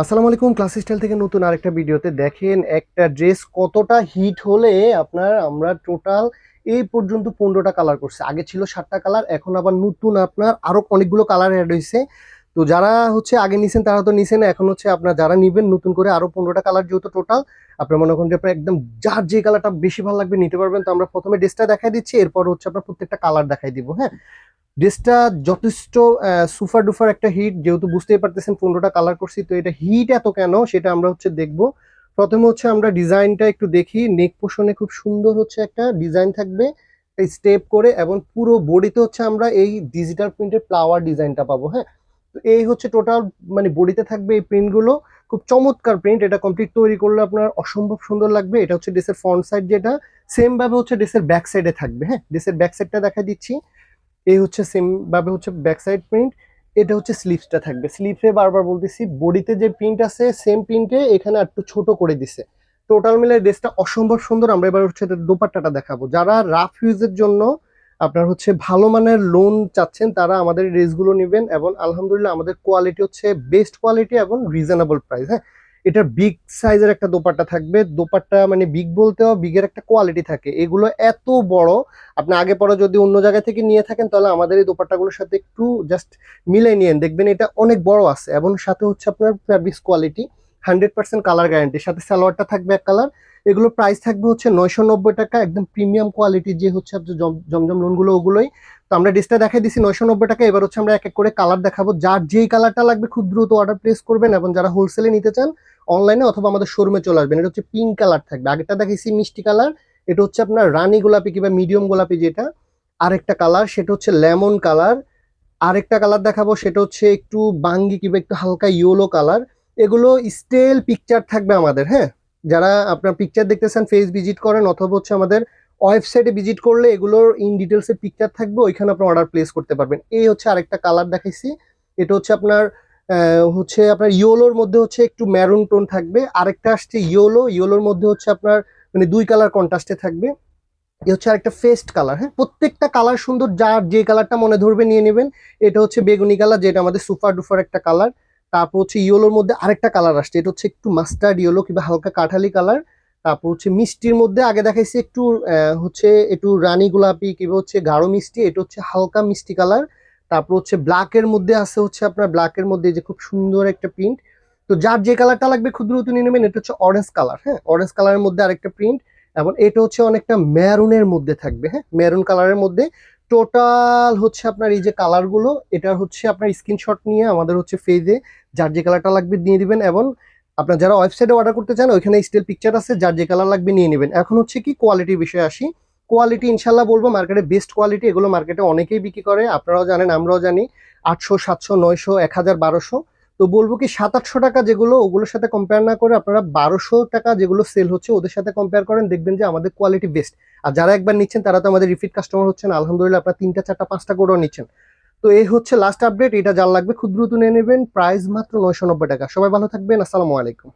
আসসালামু আলাইকুম class style থেকে নতুন আরেকটা ভিডিওতে দেখেন একটা ড্রেস কতটা হিট হলে আপনার আমরা টোটাল এই পর্যন্ত পনেরোটা কালার করছে। আগে ছিল সাতটা কালার এখন আবার নতুন আপনার আরও অনেকগুলো কালার অ্যাড হয়েছে। তো যারা হচ্ছে আগে নিছেন, তারা তো নিছেন, এখন হচ্ছে আপনার যারা নিবেন, নতুন করে আরও পনেরোটা কালার যেহেতু টোটাল আপনার মনে করেন যে আপনার একদম যার যে কালারটা বেশি ভালো লাগবে নিতে পারবেন। তো আমরা প্রথমে ড্রেসটা দেখাই দিচ্ছি, এরপর হচ্ছে আপনার প্রত্যেকটা কালার দেখাই দিব হ্যাঁ? ড্রেসটা যথেষ্ট সুপার ডুফার একটা হিট যেহেতু বুঝতেই পারতেছেন পনেরোটা কালার করছি, তো এটা হিট এত কেন সেটা আমরা হচ্ছে দেখব। প্রথমে হচ্ছে আমরা ডিজাইনটা একটু দেখি নেক পোষণে খুব সুন্দর হচ্ছে একটা ডিজাইন থাকবে স্টেপ করে এবং পুরো বডিতে হচ্ছে আমরা এই ডিজিটাল প্রিন্টের ফ্লাওয়ার ডিজাইনটা পাবো হ্যাঁ? তো এই হচ্ছে টোটাল মানে বডিতে থাকবে এই প্রিন্টগুলো খুব চমৎকার প্রিন্ট এটা কমপ্লিট তৈরি করলে আপনার অসম্ভব সুন্দর লাগবে, এটা হচ্ছে ড্রেসের ফ্রন্ট সাইড যেটা সেম ভাবে হচ্ছে ড্রেসের ব্যাক সাইডে থাকবে হ্যাঁ? ড্রেসের ব্যাক সাইডটা দেখা দিচ্ছি। এই হচ্ছে সেম ভাবে হচ্ছে ব্যাক সাইড প্রিন্ট এটা হচ্ছে স্লিভসটা থাকবে। স্লিভসে বারবার বলতেছি, বডিতে যে প্রিন্ট আছে সেম প্রিন্টে এখানে একটু ছোট করে দিছে। টোটাল মিলে ড্রেসটা অসম্ভব সুন্দর, আমরা এবার হচ্ছে দোপাট্টাটা দেখাবো। যারা রাফ ইউজের জন্য আপনার হচ্ছে ভালো মানের লোন চাচ্ছেন, তারা আমাদের ড্রেসগুলো নেবেন এবং আলহামদুলিল্লাহ আমাদের কোয়ালিটি হচ্ছে বেস্ট কোয়ালিটি এবং রিজনেবল প্রাইস হ্যাঁ? এটার বিগ সাইজের একটা দোপাট্টা থাকবে। দোপাট্টা মানে বিগ বলতেও বিগের একটা কোয়ালিটি থাকে। এগুলো এত বড়, আপনি আগে পরে যদি অন্য জায়গা থেকে নিয়ে থাকেন, তাহলে আমাদের এই দোপাট্টাগুলোর সাথে একটু জাস্ট মিলাই নিয়েন। দেখবেন এটা অনেক বড় আছে। এবং সাথে হচ্ছে আপনার fabrics quality hundred percent colour guarantee সাথে সালোয়ারটা থাকবে এক কালার এগুলো প্রাইস থাকবে হচ্ছে নয়শো নব্বই টাকা। একদম প্রিমিয়াম কোয়ালিটি যে হচ্ছে জমজম লোনগুলো ওগুলোই। তো আমরা ডিসটা দেখাই দিছি, নয়শো নব্বই টাকা। এবার হচ্ছে আমরা এক এক করে কালার দেখাবো। যার যেই কালারটা লাগবে, খুব দ্রুত অর্ডার প্লেস করবেন। এবং যারা হোলসেলে নিতে চান অনলাইনে অথবা আমাদের শোরুমে চলে আসবেন। এটা হচ্ছে পিঙ্ক কালার থাকবে। আগেরটা দেখেছি মিষ্টি কালার এটা হচ্ছে আপনার রানি গোলাপি কিংবা মিডিয়াম গোলাপি যেটা। আরেকটা কালার সেটা হচ্ছে লেমন কালার আরেকটা কালার দেখাবো, সেটা হচ্ছে একটু বাঙ্গি কিংবা একটু হালকা ইয়েলো কালার এগুলো স্টেল পিকচার থাকবে আমাদের হ্যাঁ? যারা আপনার পিকচার দেখতেছেন ফেস ভিজিট করেন, অথবা হচ্ছে আমাদের ওয়েবসাইটে ভিজিট করলে এগুলোর ইন ডিটেলস পিকচার থাকবে, ওইখানে আপনি অর্ডার প্লেস করতে পারবেন। এই হচ্ছে আরেকটা কালার দেখাইছি। এটা হচ্ছে আপনার হচ্ছে আপনার ইয়োলোর মধ্যে হচ্ছে একটু ম্যারুন টোন থাকবে। আরেকটা আসছে ইয়োলো ইয়োলোর মধ্যে হচ্ছে আপনার মানে দুই কালার কন্ট্রাস্টে থাকবে। এ হচ্ছে আরেকটা ফেস্ট কালার হ্যাঁ? প্রত্যেকটা কালার সুন্দর, যার যে কালারটা মনে ধরবে নিয়ে নেবেন। এটা হচ্ছে বেগুনি কালার যেটা আমাদের সুপার ডুফার একটা কালার তারপর হচ্ছে ইয়োলোর মধ্যে আরেকটা কালার আসছে, এটা হচ্ছে একটু মাস্টার্ড ইয়েলো কিংবা হালকা কাঠালি কালার তারপর হচ্ছে মিষ্টির মধ্যে আগে দেখাইছি একটু হচ্ছে একটু রানী গোলাপি কিংবা হচ্ছে গাঢ় মিষ্টি, এটা হচ্ছে হালকা মিষ্টি কালার তারপর হচ্ছে ব্ল্যাকের মধ্যে আছে হচ্ছে আপনার ব্ল্যাকের মধ্যে যে খুব সুন্দর একটা প্রিন্ট তো যার যে কালারটা লাগবে দ্রুত নিয়ে নেবেন, এটা হচ্ছে অরেঞ্জ কালার হ্যাঁ? অরেঞ্জ কালারের মধ্যে আরেকটা প্রিন্ট এবং এটা হচ্ছে অনেকটা মেরুনের মধ্যে থাকবে হ্যাঁ? মেরুন কালারের মধ্যে। টোটাল হচ্ছে আপনার এই যে কালারগুলো এটা হচ্ছে আপনার স্ক্রিনশট নিয়ে আমাদের হচ্ছে ফেজে যার যে কালারটা লাগবে দিয়ে দিবেন, এবং আপনার যারা ওয়েবসাইটে অর্ডার করতে চান, ওইখানে স্টিল পিকচার আছে, যার যে কালার লাগবে নিয়ে নেবেন। এখন হচ্ছে কি কোয়ালিটির বিষয়ে আসি। কোয়ালিটি ইনশাল্লাহ বলব মার্কেটে বেস্ট কোয়ালিটি এগুলো মার্কেটে অনেকেই বিক্রি করে, আপনারাও জানেন, আমরাও জানি, আটশো, সাতশো, নয়শো, এক হাজার, বারোশো। তো বলব কি, সাত, আটশো টাকা যেগুলো, ওগুলোর সাথে কম্পেয়ার না করে আপনারা বারোশো টাকা যেগুলো সেল হচ্ছে, ওদের সাথে কম্পেয়ার করেন, দেখবেন যে আমাদের কোয়ালিটি বেস্ট আর যারা একবার নিচ্ছেন, তারা তো আমাদের রিপিট কাস্টমার হচ্ছেন, আলহামদুলিল্লাহ আপনারা তিনটা, চারটা, পাঁচটা করেও নিচ্ছেন। তো এই হচ্ছে লাস্ট আপডেট এটা যার লাগবে খুব দ্রুত নিয়ে নেবেন প্রাইস মাত্র নয়শো নব্বই টাকা। সবাই ভালো থাকবেন, আসসালামু আলাইকুম।